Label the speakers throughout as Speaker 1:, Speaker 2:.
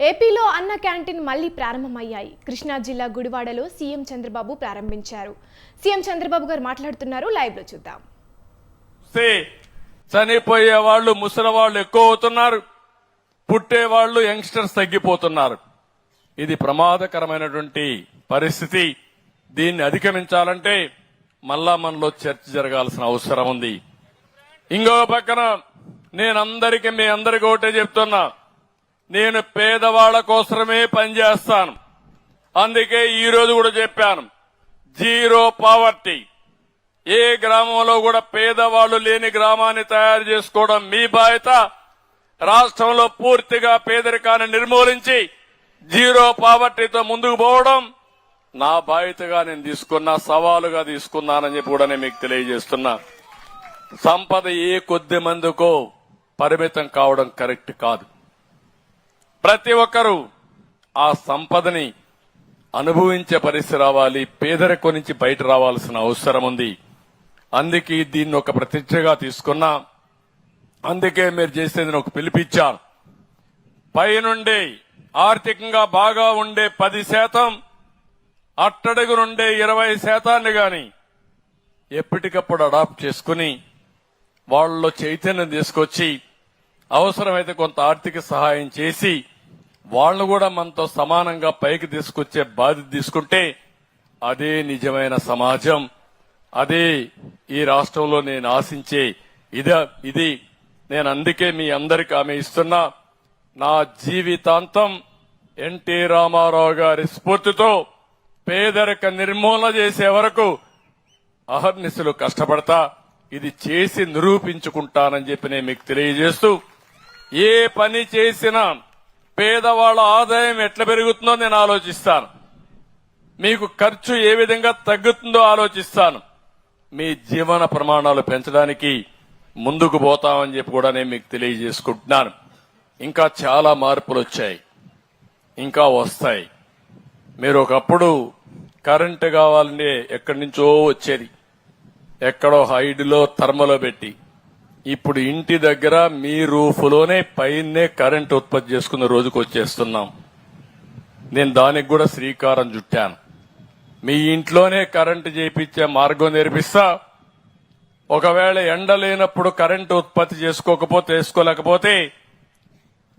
Speaker 1: ఏపీలో అన్న క్యాంటీన్ మళ్ళీ ప్రారంభమయ్యాయి. కృష్ణా జిల్లా గుడివాడలో సీఎం చంద్రబాబు ప్రారంభించారు. సీఎం చంద్రబాబు గారు మాట్లాడుతున్నారు. లైవ్లో చూద్దాం.
Speaker 2: చనిపోయే వాళ్ళు ముసలి వాళ్ళు ఎక్కువ అవుతున్నారు. పుట్టే వాళ్ళు యంగ్స్టర్స్ తగ్గిపోతున్నారు. ఇది ప్రమాదకరమైనటువంటి పరిస్థితి. దీన్ని అధిగమించాలంటే మళ్ళా మనలో చర్చ జరగాల్సిన అవసరం ఉంది. ఇంకో పక్కన నేను అందరికీ మీ అందరికీ ఒకటే చెప్తున్నా. నేను పేదవాళ్ళ కోసమే పనిచేస్తాను. అందుకే ఈ రోజు కూడా చెప్పాను జీరో పావర్టీ. ఏ గ్రామంలో కూడా పేదవాళ్ళు లేని గ్రామాన్ని తయారు చేసుకోవడం మీ బాధ్యత. రాష్ట్రంలో పూర్తిగా పేదరికాన్ని నిర్మూలించి జీరో పావర్టీతో ముందుకు పోవడం నా బాధ్యతగా నేను తీసుకున్నా సవాలుగా తీసుకున్నానని చెప్పి కూడా నేను మీకు తెలియజేస్తున్నా. సంపద ఏ కొద్ది మందికో పరిమితం కావడం కరెక్ట్ కాదు. ప్రతి ఒక్కరూ ఆ సంపదని అనుభవించే పరిస్థితి రావాలి పేదరికం నుంచి బయట రావాల్సిన అవసరం ఉంది. అందుకే దీన్ని ఒక ప్రతిష్టగా తీసుకున్నా అందుకే మీరు చేసేది ఒక పిలిపిచ్చాను పైనుండి ఆర్థికంగా బాగా ఉండే పది శాతం అట్టడుగు నుండే ఇరవై శాతాన్ని గాని ఎప్పటికప్పుడు అడాప్ట్ చేసుకుని వాళ్ళలో చైతన్యం తీసుకొచ్చి అవసరమైతే కొంత ఆర్థిక సహాయం చేసి వాళ్ళు కూడా మనతో సమానంగా పైకి తీసుకొచ్చే బాధ్యత తీసుకుంటే అదే నిజమైన సమాజం. అదే ఈ రాష్ట్రంలో నేను ఆశించే ఇదే ఇది నేను అందుకే మీ అందరికి ఆమె ఇస్తున్నా. నా జీవితాంతం ఎన్టీ రామారావు గారి స్ఫూర్తితో పేదరిక నిర్మూలన చేసే వరకు అహర్నిశలు కష్టపడతా ఇది చేసి నిరూపించుకుంటానని చెప్పి నేను మీకు తెలియజేస్తూ ఏ పని చేసినా పేదవాళ్ళ ఆదాయం ఎట్లా పెరుగుతుందో నేను ఆలోచిస్తాను. మీకు ఖర్చు ఏ విధంగా తగ్గుతుందో ఆలోచిస్తాను. మీ జీవన ప్రమాణాలు పెంచడానికి ముందుకు పోతామని చెప్పి కూడా నేను మీకు తెలియజేసుకుంటున్నాను. ఇంకా చాలా మార్పులు వచ్చాయి. ఇంకా వస్తాయి. మీరు ఒకప్పుడు కరెంటు కావాలంటే ఎక్కడి నుంచో వచ్చేది. ఎక్కడో హైడ్లో థర్మలో పెట్టి ఇప్పుడు ఇంటి దగ్గర మీ రూఫ్లోనే పైనే కరెంట్ ఉత్పత్తి చేసుకున్న రోజుకు వచ్చేస్తున్నాం. నేను దానికి కూడా శ్రీకారం చుట్టాను. మీ ఇంట్లోనే కరెంటు చేయించే మార్గం నేర్పిస్తా. ఒకవేళ ఎండ లేనప్పుడు కరెంటు ఉత్పత్తి చేసుకోకపోతే వేసుకోలేకపోతే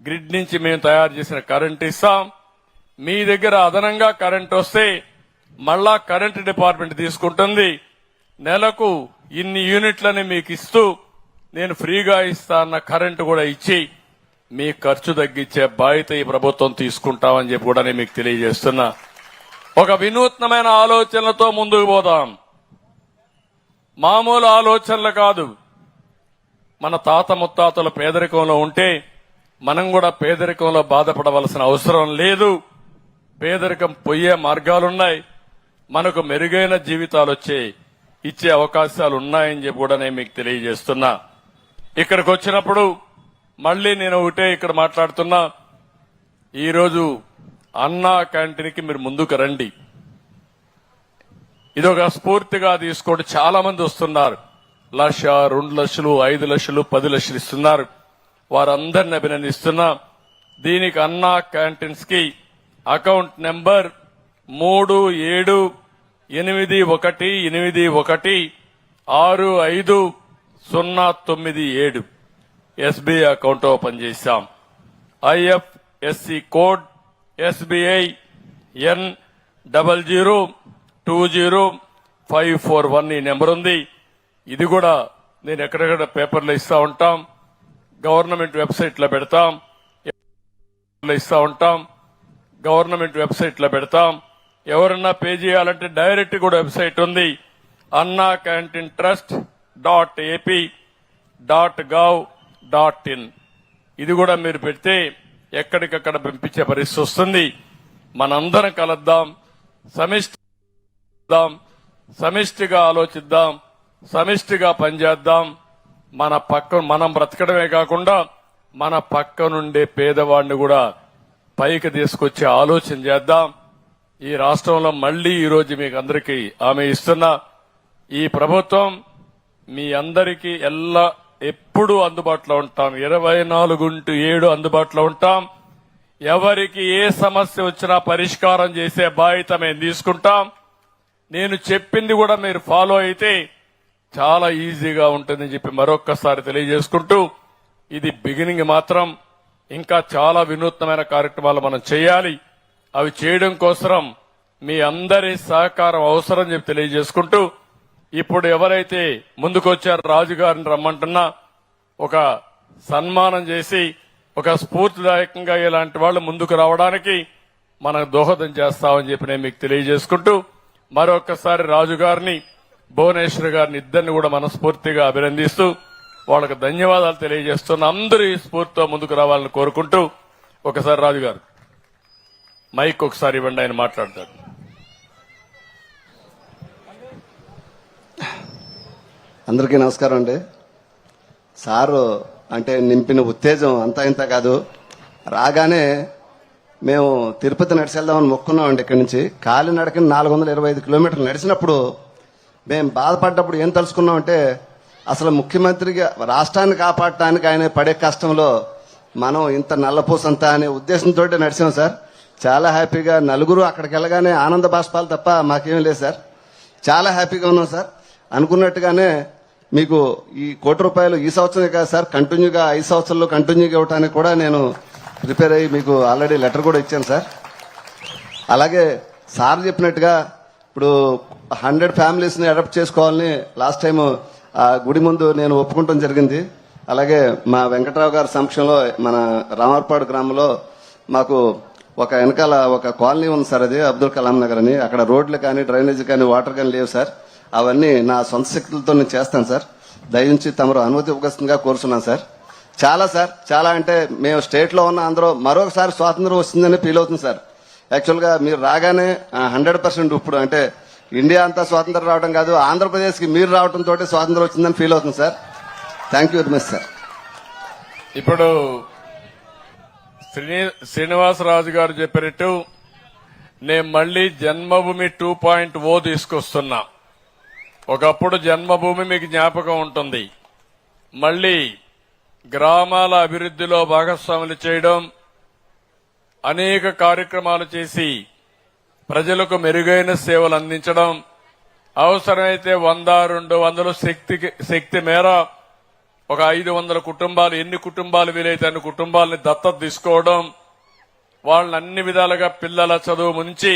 Speaker 2: గ్రిడ్ నుంచి మేము తయారు చేసిన కరెంట్ ఇస్తాం. మీ దగ్గర అదనంగా కరెంట్ వస్తే మళ్ళా కరెంట్ డిపార్ట్మెంట్ తీసుకుంటుంది. నెలకు ఇన్ని యూనిట్లని మీకు ఇస్తూ నేను ఫ్రీగా ఇస్తా అన్న కరెంటు కూడా ఇచ్చి మీ ఖర్చు తగ్గించే బాధ్యత ఈ ప్రభుత్వం తీసుకుంటామని చెప్పి కూడా నేను మీకు తెలియజేస్తున్నా. ఒక వినూత్నమైన ఆలోచనలతో ముందుకు పోదాం. మామూలు ఆలోచనలు కాదు. మన తాత ముత్తాతల పేదరికంలో ఉంటే మనం కూడా పేదరికంలో బాధపడవలసిన అవసరం లేదు. పేదరికం పోయే మార్గాలున్నాయి. మనకు మెరుగైన జీవితాలు వచ్చే ఇచ్చే అవకాశాలు ఉన్నాయని చెప్పి కూడా నేను మీకు తెలియజేస్తున్నా. ఇక్కడికి వచ్చినప్పుడు మళ్ళీ నేను ఒకటే ఇక్కడ మాట్లాడుతున్నా. ఈరోజు అన్నా క్యాంటీన్కి మీరు ముందుకు రండి. ఇది ఒక స్ఫూర్తిగా తీసుకోండి. చాలా మంది వస్తున్నారు. లక్ష రెండు లక్షలు ఐదు లక్షలు పది లక్షలు ఇస్తున్నారు. వారందరిని అభినందిస్తున్నా. దీనికి అన్నా క్యాంటీన్స్కి అకౌంట్ నెంబర్ మూడు ఏడు ఎనిమిది ఒకటి ఎనిమిది ఒకటి ఆరు ఐదు సున్నా తొమ్మిది ఏడు ఎస్బీఐ అకౌంట్ ఓపెన్ చేశాం. IFSC code SBI N double zero two zero five four one ఈ నెంబర్ ఉంది. ఇది కూడా నేను ఎక్కడెక్కడ పేపర్లో ఇస్తా ఉంటాం. గవర్నమెంట్ వెబ్సైట్లో పెడతాం. లో ఇస్తా ఉంటాం. గవర్నమెంట్ వెబ్సైట్లో పెడతాం. ఎవరన్నా పే చేయాలంటే డైరెక్ట్ కూడా వెబ్సైట్ ఉంది. Anna canteen trust dot AP dot gov dot in ఇది కూడా మీరు పెడితే ఎక్కడికక్కడ పంపించే పరిస్థితి వస్తుంది. మనందరం కలుద్దాం సమిష్టిద్దాం సమిష్టిగా ఆలోచిద్దాం సమిష్టిగా పనిచేద్దాం. మన పక్క మనం బ్రతకడమే కాకుండా మన పక్క నుండే పేదవాడిని కూడా పైకి తీసుకొచ్చే ఆలోచన చేద్దాం. ఈ రాష్ట్రంలో మళ్ళీ ఈరోజు మీకు అందరికీ ఆమె ఇస్తున్న. ఈ ప్రభుత్వం మీ అందరికీ ఎల్లా ఎప్పుడూ అందుబాటులో ఉంటాం. ఇరవై నాలుగుంటూ ఏడు అందుబాటులో ఉంటాం. ఎవరికి ఏ సమస్య వచ్చినా పరిష్కారం చేసే బాధ్యత మేము తీసుకుంటాం. నేను చెప్పింది కూడా మీరు ఫాలో అయితే చాలా ఈజీగా ఉంటుందని చెప్పి మరొక్కసారి తెలియజేసుకుంటూ ఇది బిగినింగ్ మాత్రం. ఇంకా చాలా వినూత్నమైన కార్యక్రమాలు మనం చేయాలి. అవి చేయడం కోసం మీ అందరి సహకారం అవసరం చెప్పి తెలియజేసుకుంటూ ఇప్పుడు ఎవరైతే ముందుకొచ్చారో రాజుగారిని రమ్మంటున్నా ఒక సన్మానం చేసి ఒక స్ఫూర్తిదాయకంగా ఇలాంటి వాళ్ళు ముందుకు రావడానికి మనం దోహదం చేస్తామని చెప్పి నేను మీకు తెలియజేసుకుంటూ మరొకసారి రాజు గారిని భువనేశ్వర్ గారిని ఇద్దరిని కూడా మనస్ఫూర్తిగా అభినందిస్తూ వాళ్ళకు ధన్యవాదాలు తెలియజేస్తున్న అందరూ ఈ స్ఫూర్తితో ముందుకు రావాలని కోరుకుంటూ ఒకసారి రాజు గారు మైక్ ఒకసారి ఇవ్వండి ఆయన మాట్లాడతాడు.
Speaker 3: అందరికీ నమస్కారం అండి. సారు అంటే నింపిన ఉత్తేజం అంతా ఇంత కాదు. రాగానే మేము తిరుపతి నడిచి వెళ్దామని మొక్కున్నామండి ఇక్కడి నుంచి. కాలి నడకని నాలుగు వందల ఇరవై ఐదు కిలోమీటర్లు నడిచినప్పుడు మేము బాధపడ్డప్పుడు ఏం తలుసుకున్నామంటే అసలు ముఖ్యమంత్రిగా రాష్ట్రాన్ని కాపాడటానికి ఆయన పడే కష్టంలో మనం ఇంత నల్లపూసంత అనే ఉద్దేశంతో నడిచాం సార్. చాలా హ్యాపీగా నలుగురు అక్కడికి వెళ్ళగానే ఆనంద బాష్పాలు తప్ప మాకేం లేదు సార్. చాలా హ్యాపీగా ఉన్నాం సార్. అనుకున్నట్టుగానే మీకు ఈ కోటి రూపాయలు ఈ సంవత్సరమే కాదు సార్ కంటిన్యూగా ఐదు సంవత్సరాలు కంటిన్యూగా ఇవ్వడానికి కూడా నేను ప్రిపేర్ అయ్యి మీకు ఆల్రెడీ లెటర్ కూడా ఇచ్చాను సార్. అలాగే సార్ చెప్పినట్టుగా ఇప్పుడు హండ్రెడ్ ఫ్యామిలీస్ని అడాప్ట్ చేసుకోవాలని లాస్ట్ టైం ఆ గుడి ముందు నేను ఒప్పుకుంటాం జరిగింది. అలాగే మా వెంకట్రావు గారి సమక్షంలో మన రామర్పాడు గ్రామంలో మాకు ఒక వెనకాల ఒక కాలనీ ఉంది సార్ అది అబ్దుల్ కలాం నగర్ అని. అక్కడ రోడ్లు కానీ డ్రైనేజ్ కానీ వాటర్ కానీ లేవు సార్. అవన్నీ నా సొంత శక్తులతో నేను చేస్తాను సార్. దయించి తమరు అనుమతి ఇవ్వగస్తుందిగా కోరుతున్నాను సార్. చాలా సార్. చాలా అంటే మేము స్టేట్లో ఉన్న అందరూ మరొకసారి స్వాతంత్రం వస్తుందని ఫీల్ అవుతుంది సార్. యాక్చువల్గా మీరు రాగానే హండ్రెడ్ పర్సెంట్ ఇప్పుడు అంటే ఇండియా అంతా స్వాతంత్రం రావడం కాదు ఆంధ్రప్రదేశ్కి మీరు రావడం తోటి స్వాతంత్రం వచ్చిందని ఫీల్ అవుతుంది sir. Thank you very much sir.
Speaker 2: ఇప్పుడు శ్రీని శ్రీనివాసరాజు గారు చెప్పినట్టు నేను మళ్ళీ జన్మభూమి టూ పాయింట్ ఓ తీసుకొస్తున్నా. ఒకప్పుడు జన్మభూమి మీకు జ్ఞాపకం ఉంటుంది. మళ్ళీ గ్రామాల అభివృద్ధిలో భాగస్వాములు చేయడం అనేక కార్యక్రమాలు చేసి ప్రజలకు మెరుగైన సేవలు అందించడం అవసరమైతే వంద రెండు వందలు శక్తి శక్తి మేర ఒక ఐదు వందల కుటుంబాలు ఎన్ని కుటుంబాలు వీలైతే అన్ని కుటుంబాలని దత్తత తీసుకోవడం వాళ్ళని అన్ని విధాలుగా పిల్లల చదువు ముంచి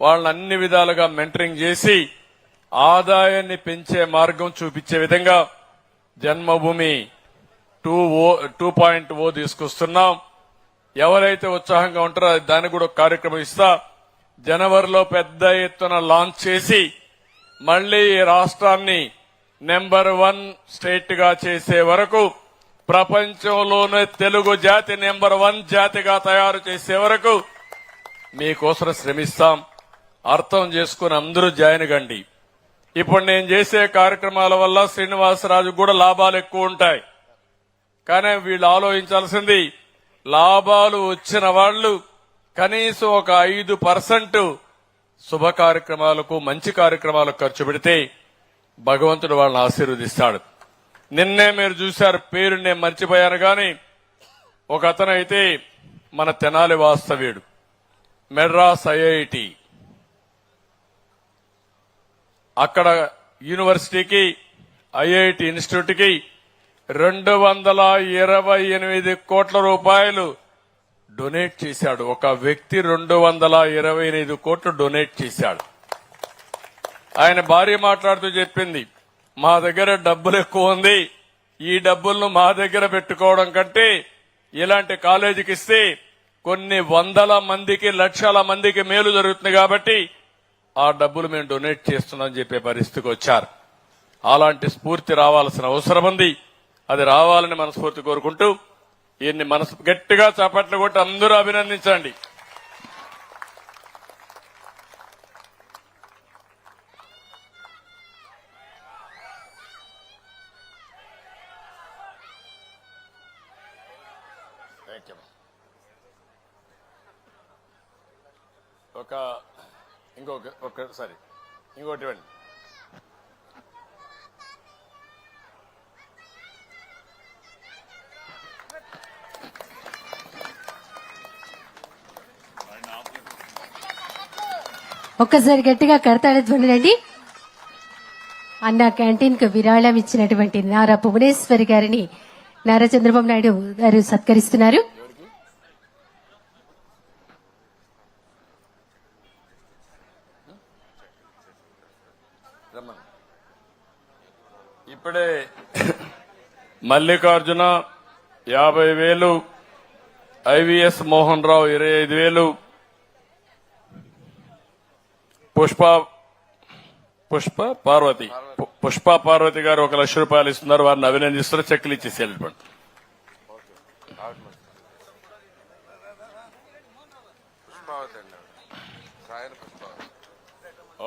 Speaker 2: వాళ్ళని అన్ని విధాలుగా మెంటరింగ్ చేసి ఆదాయాన్ని పెంచే మార్గం చూపించే విధంగా Janmabhoomi two O two point O తీసుకొస్తున్నాం. ఎవరైతే ఉత్సాహంగా ఉంటారో దానికి కూడా ఒక కార్యక్రమం ఇస్తా. జనవరిలో పెద్ద ఎత్తున లాంచ్ చేసి మళ్ళీ రాష్ట్రాన్ని నెంబర్ వన్ స్టేట్గా చేసే వరకు ప్రపంచంలోనే తెలుగు జాతి నెంబర్ వన్ జాతిగా తయారు చేసే వరకు మీకోసం శ్రమిస్తాం. అర్థం చేసుకుని అందరూ జాయిన్ కండి ఇప్పుడు నేను చేసే కార్యక్రమాల వల్ల శ్రీనివాసరాజు కూడా లాభాలు ఎక్కువ ఉంటాయి. కానీ వీళ్ళు ఆలోచించాల్సింది లాభాలు వచ్చిన వాళ్ళు కనీసం ఒక ఐదు పర్సెంట్ శుభ కార్యక్రమాలకు మంచి కార్యక్రమాలకు ఖర్చు పెడితే భగవంతుడు వాళ్ళని ఆశీర్వదిస్తాడు. నిన్నే మీరు చూశారు పేరు నేను మర్చిపోయాను కానీ ఒక అతనైతే మన తెనాలి వాస్తవ్యుడు మెడ్రాస్ ఐఐటి. అక్కడ యూనివర్సిటీకి ఐఐటి ఇన్స్టిట్యూట్కి రెండు వందల ఇరవై ఎనిమిది కోట్ల రూపాయలు డొనేట్ చేశాడు. ఒక వ్యక్తి రెండు వందల ఇరవై ఎనిమిది కోట్లు డొనేట్ చేశాడు. ఆయన భార్య మాట్లాడుతూ చెప్పింది మా దగ్గర డబ్బులు ఎక్కువ ఉంది. ఈ డబ్బులను మా దగ్గర పెట్టుకోవడం కంటే ఇలాంటి కాలేజీకి ఇస్తే కొన్ని వందల మందికి లక్షల మందికి మేలు జరుగుతుంది కాబట్టి ఆ డబ్బులు మేము డొనేట్ చేస్తున్నాం చెప్పే పరిస్థితికి వచ్చారు. అలాంటి స్ఫూర్తి రావాల్సిన అవసరం ఉంది. అది రావాలని మనస్ఫూర్తి కోరుకుంటూ ఈయన్ని మనసు గట్టిగా చప్పట్లు కొట్టి అందరూ అభినందించండి. ఒక ఇంకొక ఒక సారీ ఇంకోటి ఇవ్వండి.
Speaker 4: ఒక్కసారి గట్టిగా కడతాడ ధ్వనులండి అన్న క్యాంటీన్కు విరాళం ఇచ్చినటువంటి నారా భువనేశ్వరి గారిని నారా చంద్రబాబు నాయుడు గారు సత్కరిస్తున్నారు.
Speaker 2: ఇప్పుడే. మల్లికార్జున యాభై వేలు ఐవిఎస్ మోహన్ రావు ఇరవై ఐదు వేలు పుష్ప పుష్ప పార్వతి. పుష్ప పార్వతి గారు ఒక లక్ష రూపాయలు ఇస్తున్నారు వారిని అభినందిస్తున్నారు చెక్కులు ఇచ్చేసి వెళ్ళిపోండి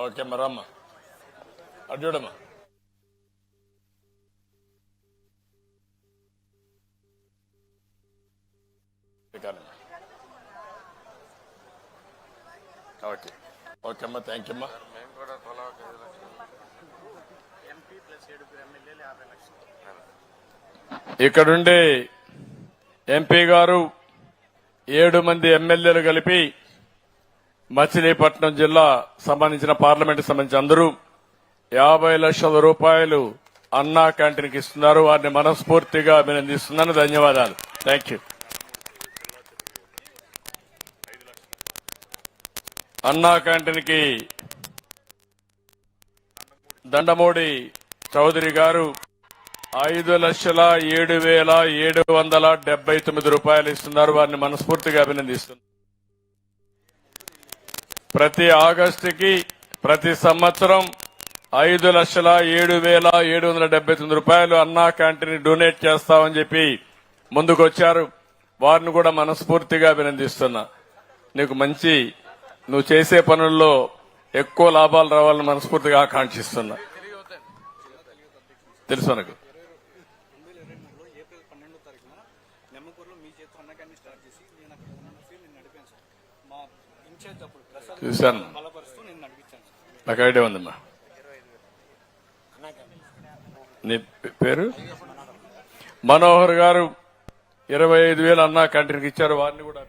Speaker 2: ఓకే మరమ్మా అటు ఓకే ఓకే. అమ్మా థ్యాంక్ యూ అమ్మా ఇక్కడుండే ఎంపీ గారు ఏడు మంది ఎమ్మెల్యేలు కలిపి మచిలీపట్నం జిల్లా సంబంధించిన పార్లమెంట్ సంబంధించి అందరూ యాభై లక్షల రూపాయలు అన్నా క్యాంటీన్కి ఇస్తున్నారు. వారిని మనస్ఫూర్తిగా అభినందిస్తున్నాను. ధన్యవాదాలు. థ్యాంక్ యూ అన్నా క్యాంటీన్కి దండమూడి చౌదరి గారు ఐదు లక్షల ఏడు వేల ఏడు వందల డెబ్బై తొమ్మిది రూపాయలు ఇస్తున్నారు. వారిని మనస్ఫూర్తిగా అభినందిస్తున్నారు ప్రతి ఆగస్టుకి ప్రతి సంవత్సరం ఐదు లక్షల ఏడు వేల ఏడు వందల డెబ్బై తొమ్మిది రూపాయలు అన్నా క్యాంటీన్ డొనేట్ చేస్తామని చెప్పి ముందుకొచ్చారు. వారిని కూడా మనస్ఫూర్తిగా అభినందిస్తున్నా. నీకు మంచి నువ్వు చేసే పనుల్లో ఎక్కువ లాభాలు రావాలని మనస్ఫూర్తిగా ఆకాంక్షిస్తున్నా. తెలుసు
Speaker 5: మనకు?
Speaker 2: చూశాను. నాకు ఐడియా ఉందమ్మా. నీ పేరు? మనోహర్ గారు ఇరవై ఐదు వేలు అన్నా కంటిన్యూకి ఇచ్చారు వారిని కూడా